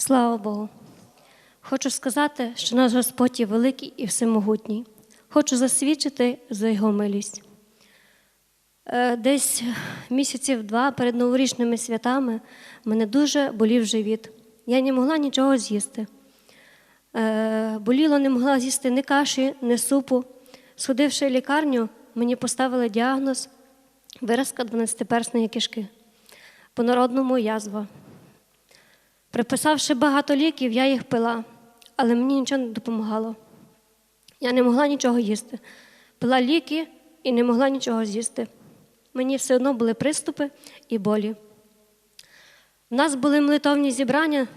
Слава Богу. Хочу сказати, що наш Господь є великий і всемогутній. Хочу засвідчити за його милість. Е, Десь місяців два перед новорічними святами мене дуже болів живіт. Я не могла нічого з'їсти. Е, Боліло, не могла з'їсти ні каші, ні супу. Сходивши в лікарню, мені поставили діагноз виразка 12-персної кишки. По-народному язва. Приписавши багато ліків, я їх пила, але мені нічого не допомагало. Я не могла нічого їсти. Пила ліки і не могла нічого з'їсти. Мені все одно були приступи і болі. У нас були молитовні зібрання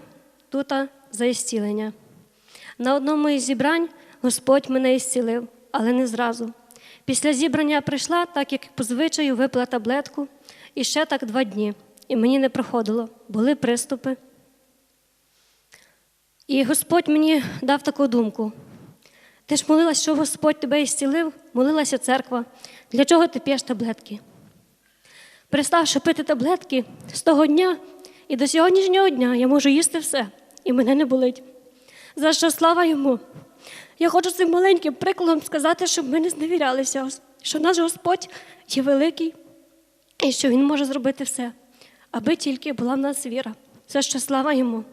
тут за ісцілення. На одному із зібрань Господь мене ісцілив, але не зразу. Після зібрання прийшла, так як по звичаю випила таблетку, і ще так два дні. І мені не проходило, були приступи. І Господь мені дав таку думку. Ти ж молилась, що Господь тебе ісцілив, молилася церква. Для чого ти п'єш таблетки? Переставши пити таблетки з того дня і до сьогоднішнього дня я можу їсти все, і мене не болить. За що слава йому. Я хочу цим маленьким прикладом сказати, щоб ми не зневірялися, що наш Господь є великий і що Він може зробити все, аби тільки була в нас віра. За що слава йому.